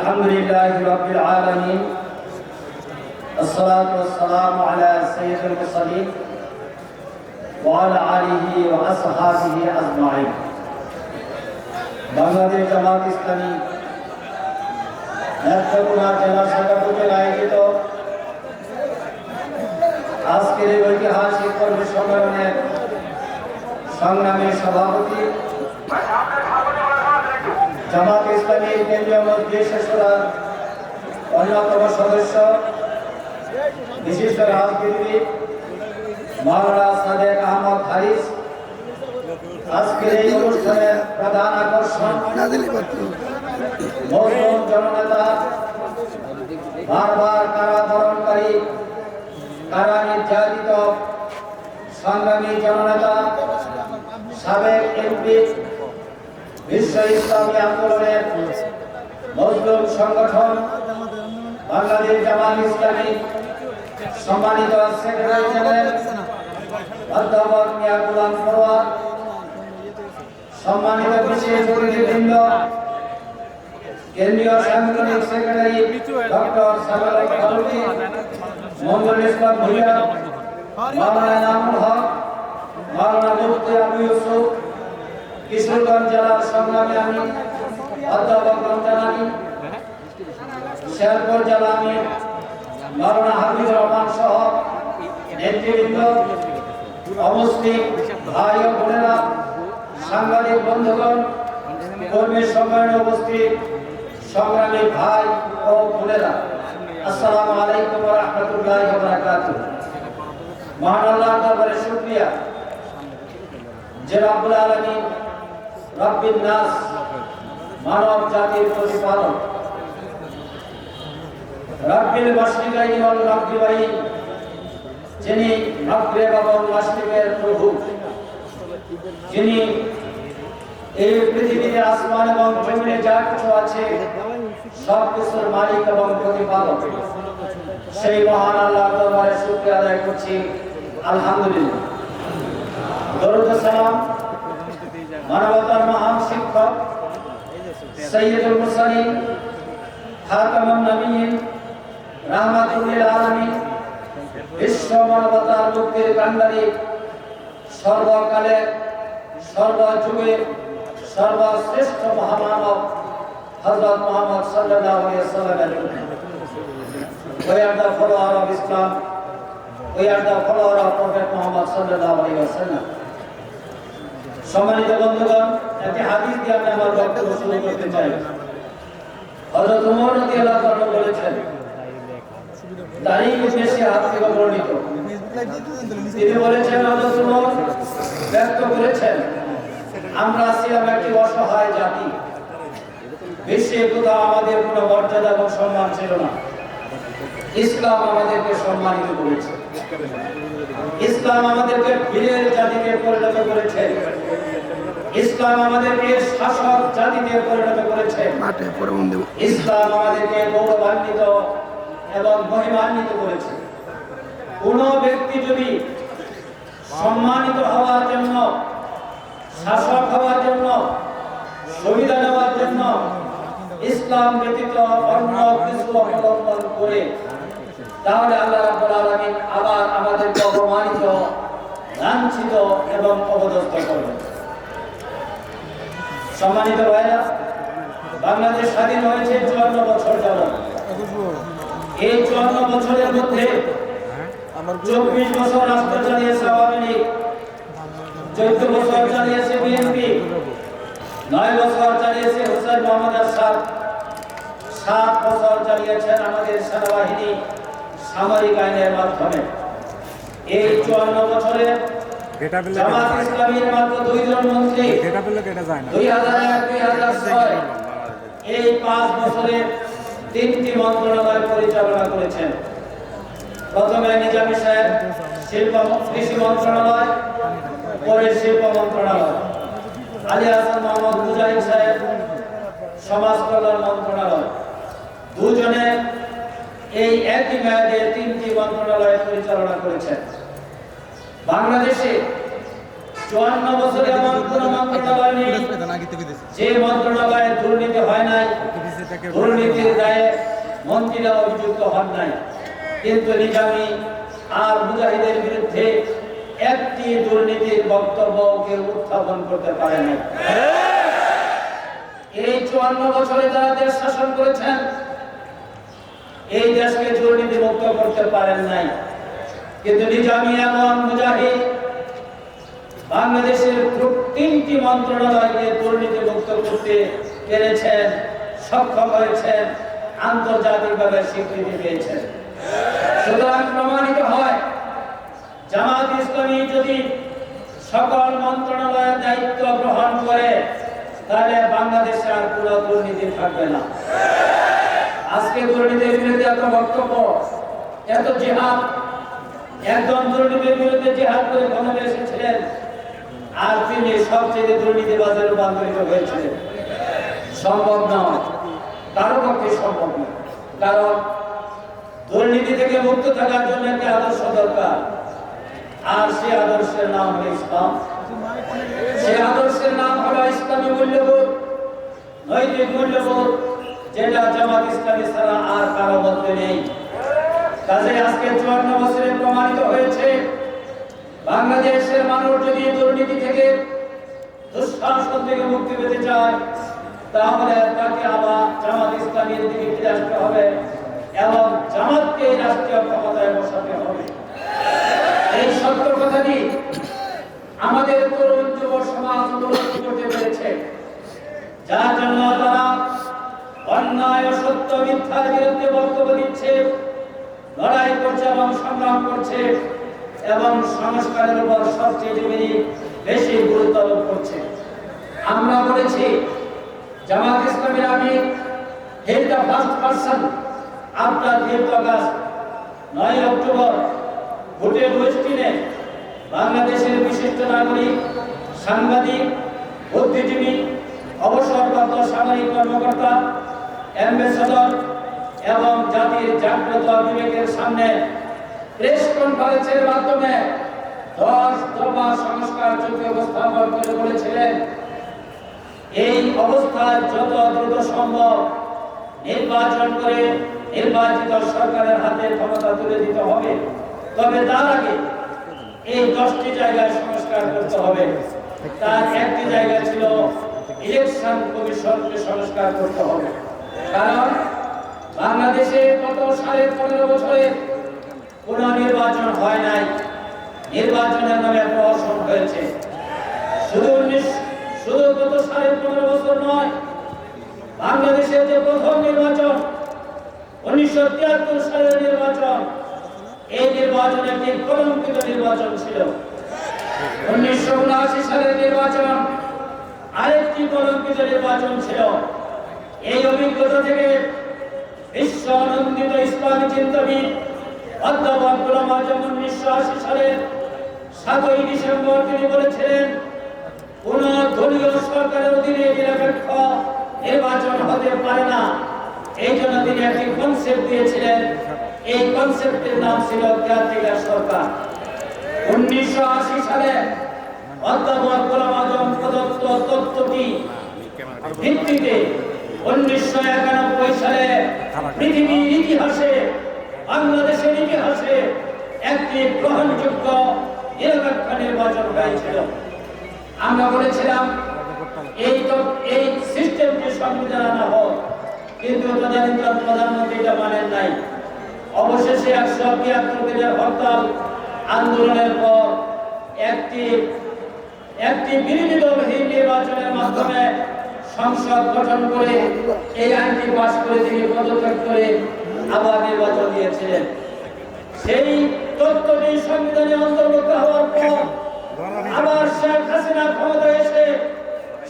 الحمد لله الحمد لله رب العالمين الصلاة والسلام على سيد المرسلين وعلى آله وأصحابه أجمعين বাংলাদেশ জামাত ইসলামী নেত্রকোনা জেলা শাখা কর্তৃক আয়োজিত আজকের এই ঐতিহাসিক কর্মী সম্মেলনের সংগ্রামী সভাপতি জামাত ইসলামী কেন্দ্রীয় মজলিসের অন্যতম সদস্য বিশিষ্ট রাজনীতিবিদ মাওলানা সাদেক আহমদ হারিস। আজকের এই অনুষ্ঠানের প্রধান আকর্ষণ মজলুম জননেতা বারবার কারাবরণকারী কারা নির্যাতিত সংগ্রামী জননেতা সাবেক এমপি বিশ্ব ইসলামী আন্দোলনের মজলুম সংগঠন বাংলাদেশ জামাত ইসলামী সম্মানিত সেক্রেটারি জেনারেল অধ্যাপক মিয়া গুলাম পরোয়ার সম্মানিত বিশেষ অতিথিবৃন্দ, কেন্দ্রীয় সাংগঠনিক সেক্রেটারি ডক্টর সাগর ফারুকি মঙ্গল ইসলাম ভুইয়া, মাওলানা নামুল হক, মাওলানা মুফতি আবু ইউসুফ কিশোরগঞ্জ জেলার সংগ্রামী আমি, অধ্যাপক রমজান শেরপুর জেলা আমি মাওলানা হাফিজুর রহমান সহ নেতৃবৃন্দ অবস্থিত ভাই ও বোনেরা, সাংবাদিক বন্ধুগণ, কর্মী সম্মেলনে উপস্থিত সংগ্রামী ভাই ও বোনেরা, আসসালামু আলাইকুম রাহমাতুল্লাহি ওয়া বারাকাতুহু। মহান আল্লাহর দরবারে শুকরিয়া। যে রব্বুল আলামিন রব্বিন নাস, মানব জাতির প্রতিপালক। রব্বিল মাশরিকাইনি ওয়াল মাগরিবাইন, যিনি মাগরিব এবং মাশরিকের প্রভু। যিনি এই পৃথিবীতে আসমান এবং জমিনে যা কিছু আছে, সব কিছুর মালিক এবং প্রতিপালক। সেই মহান আল্লাহ দরবারে শুকরিয়া আদায় করছি। আলহামদুলিল্লাহ। দরুদ সালাম মানবতার মহান শিক্ষক সৈয়দুল মুরসালিন খাতামুন নবীন রাহমাতুল লিল আলামিন বিশ্ব মানবতার মুক্তির কান্ডারী সর্বকালের সর্বযুগের সর্বশ্রেষ্ঠ মহামানব হযরত মুহাম্মদ সাল্লাল্লাহু আলাইহি are the follower of Islam. We are the follower of Prophet Muhammad sallallahu alaihi wasallam. সম্মানিত বন্ধুগণ, একটি হাদিস দিয়ে আমি আমার বক্তব্য শুরু করতে চাই। হযরত ওমর রাদিয়াল্লাহু আনহু বলেছেন তারিখ বেশি হাত থেকে বর্ণিত। তিনি বলেছেন, হযরত ওমর ব্যক্ত করেছেন, আমরা ছিলাম একটি অসহায় জাতি। বিশ্বে কোথাও আমাদের কোনো মর্যাদা এবং সম্মান ছিল না। ইসলাম আমাদেরকে সম্মানিত করেছে। ইসলাম আমাদেরকে বীরের জাতিতে পরিণত করেছে। ইসলাম আমাদেরকে শাসক জাতিতে পরিণত করেছে। ইসলাম আমাদেরকে গৌরবান্বিত এবং মহিমান্বিত করেছে। কোন ব্যক্তি যদি সম্মানিত হওয়ার জন্য শাসক হওয়ার জন্য সুবিধা নেওয়ার জন্য ইসলাম ব্যতীত অন্য কিছু অবলম্বন করে তাহলে আল্লাহ রাব্বুল আলামিন আবার আমাদেরকে অপমানিত, লাঞ্ছিত এবং অবদস্ত করবেন। সম্মানিত ভাইরা বাংলাদেশ স্বাধীন হয়েছে চুয়ান্ন বছর যাবত এই চুয়ান্ন বছরের মধ্যে চব্বিশ বছর রাষ্ট্র চালিয়েছে আওয়ামী লীগ, চোদ্দ বছর চালিয়েছে বিএনপি, নয় বছর চালিয়েছে হোসেন মোহাম্মদ আসাদ সাত বছর চালিয়েছেন আমাদের সেনাবাহিনী। সামরিক আইনের মাধ্যমে। এই চুয়ান্ন বছরে জামাত ইসলামীর মাত্র দুইজন মন্ত্রী। দুই হাজার এক দুই হাজার ছয়। এই পাঁচ বছরে তিনটি মন্ত্রণালয় পরিচালনা করেছেন। প্রথমে নিজামী সাহেব শিল্প কৃষি মন্ত্রণালয় পরে শিল্প মন্ত্রণালয়। আলী হাসান মোহাম্মদ মুজাহিদ সাহেব সমাজ কল্যাণ মন্ত্রণালয়। দুজনে এই একই মেয়াদে তিনটি মন্ত্রণালয় পরিচালনা করেছেন। বাংলাদেশে চুয়ান্ন বছরে এমন কোন মন্ত্রণালয় নেই যে মন্ত্রণালয়ে দুর্নীতি হয় নাই, দুর্নীতির দায়ে মন্ত্রীরা অভিযুক্ত হন নাই। কিন্তু নিজামী আর মুজাহিদের বিরুদ্ধে একটি দুর্নীতির বক্তব্য কেউ উত্থাপন করতে পারে নাই। এই চুয়ান্ন বছরে যারা দেশ শাসন করেছেন এই দেশকে দুর্নীতি মুক্ত করতে পারেন নাই। কিন্তু নিজামী এবং মুজাহিদ বাংলাদেশের তিনটি মন্ত্রণালয়কে দুর্নীতি মুক্ত করতে পেরেছেন, সক্ষম হয়েছেন, আন্তর্জাতিকভাবে স্বীকৃতি পেয়েছেন। সুতরাং প্রমাণিত হয়, জামাত ইসলামী যদি সকল মন্ত্রণালয়ের দায়িত্ব গ্রহণ করে, তাহলে বাংলাদেশে আর কোনো দুর্নীতি থাকবে না। আজকে দুর্নীতির বিরুদ্ধে এত বক্তব্য, এত জেহাদ একজন দুর্নীতির বিরুদ্ধে জেহাদ করে ক্ষমতা এসেছিলেন। আর তিনি সবচেয়ে দুর্নীতিবাজে রূপান্তরিত হয়েছিলেন। সম্ভব নয়, কারও পক্ষে সম্ভব নয়। কারণ দুর্নীতি থেকে মুক্ত থাকার জন্য একটি আদর্শ দরকার। আর সে আদর্শের নাম হলো ইসলাম। সে আদর্শের নাম হলো ইসলামী মূল্যবোধ, নৈতিক মূল্যবোধ যেটা জামাত ইসলামী ছাড়া আর কারও মধ্যে নেই। কাজে আজকে চুয়ান্ন বছরে প্রমাণিত হয়েছে, বাংলাদেশের মানুষ যদি দুর্নীতি থেকে দুঃশাসন থেকে মুক্তি পেতে চায়, তাহলে তাকে আবার জামাত ইসলামীর দিকে ফিরে আসতে হবে এবং জামাতকে রাষ্ট্রীয় ক্ষমতায় বসাতে হবে। এই সত্য কথাটি আমাদের তরুণ যুব সমাজ উপলব্ধি করতে পেরেছে। যার সত্য মিথ্যার বিরুদ্ধে বক্তব্য দিচ্ছে, লড়াই করছে এবং সংগ্রাম করছে এবং সংস্কারের উপর সবচেয়ে বেশি গুরুত্ব আরোপ করছে। আমরা বলেছি, জামাত ইসলামের আমি head the first person after fifth August নয় অক্টোবর ভোটের ওয়েস্টিনে বাংলাদেশের বিশিষ্ট নাগরিক, সাংবাদিক, বুদ্ধিজীবী, অবসরপ্রাপ্ত সামরিক কর্মকর্তা অ্যাম্বাসেডর এবং জাতির জাগ্রত বিবেকের সামনে প্রেস কনফারেন্সের মাধ্যমে দশ দফা সংস্কার চুক্তি উপস্থাপন করে বলেছিলেন। এই অবস্থায় যত দ্রুত সম্ভব নির্বাচন করে নির্বাচিত সরকারের হাতে ক্ষমতা তুলে দিতে হবে। তবে তার আগে এই দশটি জায়গায় সংস্কার করতে হবে। তার একটি জায়গা ছিল ইলেকশন কমিশনকে সংস্কার করতে হবে। কারণ বাংলাদেশে গত সাড়ে পনেরো বছরে কোন নির্বাচন হয় নাই। নির্বাচনের নামে প্রহসন হয়েছে। শুধু শুধু গত সাড়ে পনেরো বছর নয় বাংলাদেশের যে প্রথম নির্বাচন, উনিশশো তিয়াত্তর সালের নির্বাচন, এই নির্বাচন একটি কলঙ্কিত নির্বাচন ছিল, উনিশশো উনআশি সালের নির্বাচন আরেকটি কলঙ্কিত নির্বাচন ছিল। থেকে বিশ্ব আনন্দিত ইসলামী চিন্তাবিদ অধ্যাপক গোলাম আজম উনিশশো আশি সালের সাতই ডিসেম্বর তিনি বলেছিলেন, কোন দলীয় সরকারের অধীনে নিরপেক্ষ নির্বাচন হতে পারে না। এই জন্য তিনি একটি কনসেপ্ট দিয়েছিলেন। এই কনসেপ্টের নাম ছিল কেয়ারটেকার সরকার। উনিশশো আশি সালে অধ্যাপক গোলাম আজম প্রদত্ত তত্ত্বটি ভিত্তিতে একানব্বই সালে পৃথিবীর ইতিহাসে, বাংলাদেশের ইতিহাসে একটি গ্রহণযোগ্য নিরপেক্ষ নির্বাচন হয়েছিল। আমরা বলেছিলাম, এই এই সিস্টেমটি সংবিধান আনা হোক, কিন্তু তদানীন্তন প্রধানমন্ত্রী এটা মানেন নাই। অবশেষে একশো তিয়াত্তর দিনের হরতাল আন্দোলনের পর একটি একটি বিরোধী দলহীন নির্বাচনের মাধ্যমে সংসদ গঠন করে এই আইনটি পাশ করে তিনি পদত্যাগ করে আবার নির্বাচন দিয়েছিলেন। সেই তত্ত্বটি সংবিধানে অন্তর্ভুক্ত হওয়ার পর আবার শেখ হাসিনা ক্ষমতা এসে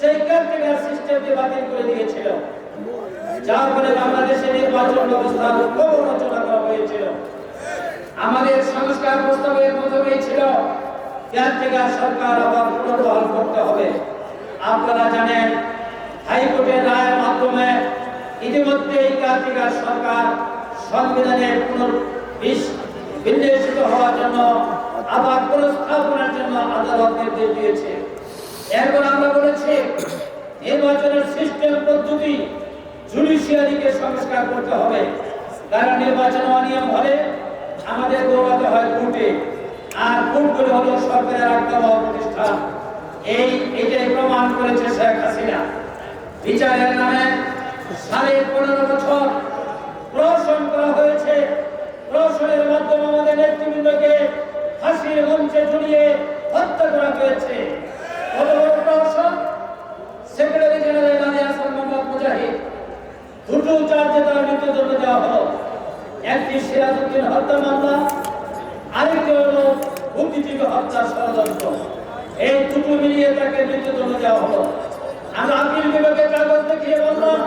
সেই ক্যান্টিনার সিস্টেমটি বাতিল করে দিয়েছিল। যার ফলে বাংলাদেশে নির্বাচন ব্যবস্থার প্রবণচনা করা হয়েছিল। আমাদের সংস্কার প্রস্তাবের মাধ্যমে ছিল ক্যান্টিনার সরকার আবার পুনর্বহাল করতে হবে। আপনারা জানেন হাইকোর্টের রায়ের মাধ্যমে ইতিমধ্যে এই ক্যান্টিনার সরকার সংবিধানের বিন্যাসিত হওয়ার জন্য আবার পুনঃস্থাপনের জন্য আদালত নির্দেশ দিয়েছে। এরপর আমরা বলেছি, নির্বাচনের সিস্টেম পদ্ধতি জুডিশিয়ারিকে সংস্কার করতে হবে। কারণ নির্বাচন অনিয়ম হলে আমাদের দৌড়াতে হয় কোর্টে আর কোর্টগুলো হলো সরকারের একটা প্রতিষ্ঠান এই এটাই প্রমাণ করেছে শেখ হাসিনা। বিচারের নামে সাড়ে পনেরো বছর প্রহসন করা হয়েছে। প্রহসনের মাধ্যমে আমাদের নেতৃবৃন্দকে ফাঁসির মঞ্চে ঝুলিয়ে হত্যা করা হয়েছে। সেক্রেটারি জেনারেল আলী হাসান মোহাম্মদ মুজাহিদ, দুটো চার্জে তার মৃত্যুদণ্ড দেওয়া হলো। একটি সিরাজউদ্দিন হত্যা মামলা, আরেকটি হলো বুদ্ধিজীবী হত্যা ষড়যন্ত্র। এই দুটো মিলিয়ে তাকে মৃত্যুদণ্ড দেওয়া হলো। আমরা আপিল বিভাগের কাগজ দেখিয়ে বললাম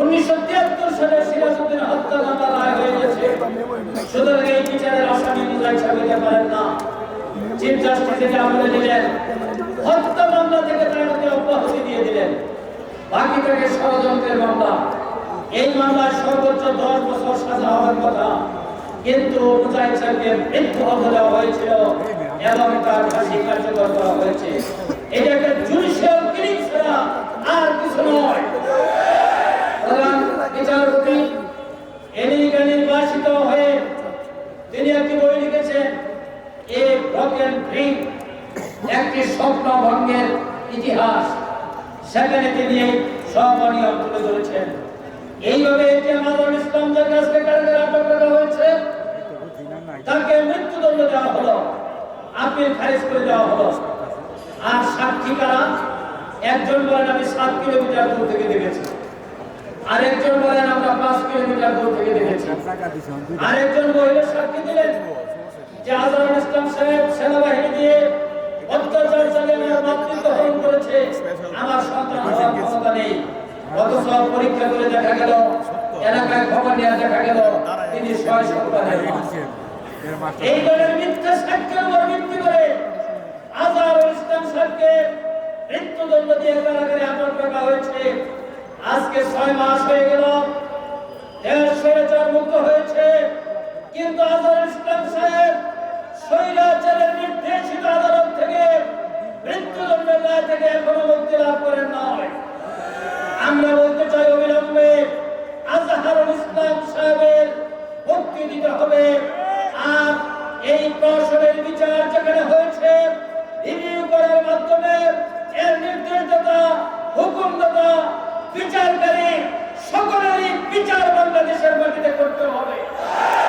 উনিশশো তিয়াত্তর সালে সিরাজউদ্দিন হত্যা মামলা রায় হয়ে গেছে। সুতরাং এই বিচারের আসামি সাহেব হতে পারেন না। চিফ জাস্টিস এটা আমলে দিলেন, হত্যা মামলা থেকে তাকে অব্যাহতি দিয়ে দিলেন। বাকি থেকে ষড়যন্ত্রের মামলা। এই মামলায় সর্বোচ্চ দশ বছর সাজা হওয়ার কথা। কিন্তু মুজাহিদ সাহেবকে মৃত্যু দেওয়া হয়েছিল এবং তার ফাঁসি কার্যকর করা হয়েছে এটা একটা জুডিশিয়াল কিলিং ছাড়া আর কিছু নয় প্রধান বিচারপতি এদিকে নির্বাচিত হয়ে তিনি একটি বই লিখেছেন এ ব্রকেন ড্রিম একটি স্বপ্ন ভঙ্গের ইতিহাস সেখানে তিনি এই সব অনিয়ম তুলে ধরেছেন এইভাবে এটি আমাদের ইসলাম যাকে আজকে কারাগারে আটক করা হয়েছে তাকে মৃত্যুদণ্ড দেওয়া হলো। আপিল খারিজ করে দেওয়া হলো। আর সাক্ষী কারা একজন বলেন আমি সাত কিলোমিটার দূর থেকে দেখেছি। আরেকজন বলেন আমরা পাঁচ কিলোমিটার দূর থেকে দেখেছি। আরেকজন মহিলা সাক্ষী দিলেন যে আজহারুল ইসলাম সাহেব সেনাবাহিনী দিয়ে অত্যাচার চালিয়ে আমার মাতৃত্ব হরণ করেছে। আমার সন্তান হওয়ার ক্ষমতা নেই। অথচ পরীক্ষা করে দেখা গেল, এলাকায় খবর নেওয়া দেখা গেল, তিনি ছয় সন্তানের। এই দলের মিথ্যা সাক্ষ্যের উপর ভিত্তি করে আজহারুল ইসলাম সাহেবকে মৃত্যুদণ্ড দিয়ে কারাগারে আটক রাখা হয়েছে। আজকে ছয় মাস হয়ে গেল দেশ স্বৈরাচার মুক্ত হয়েছে। কিন্তু আজহারুল ইসলাম সাহেব স্বৈরাচারের নির্দেশিত আদালত থেকে মৃত্যুদণ্ডের রায় থেকে এখনও মুক্তি লাভ করেন নয়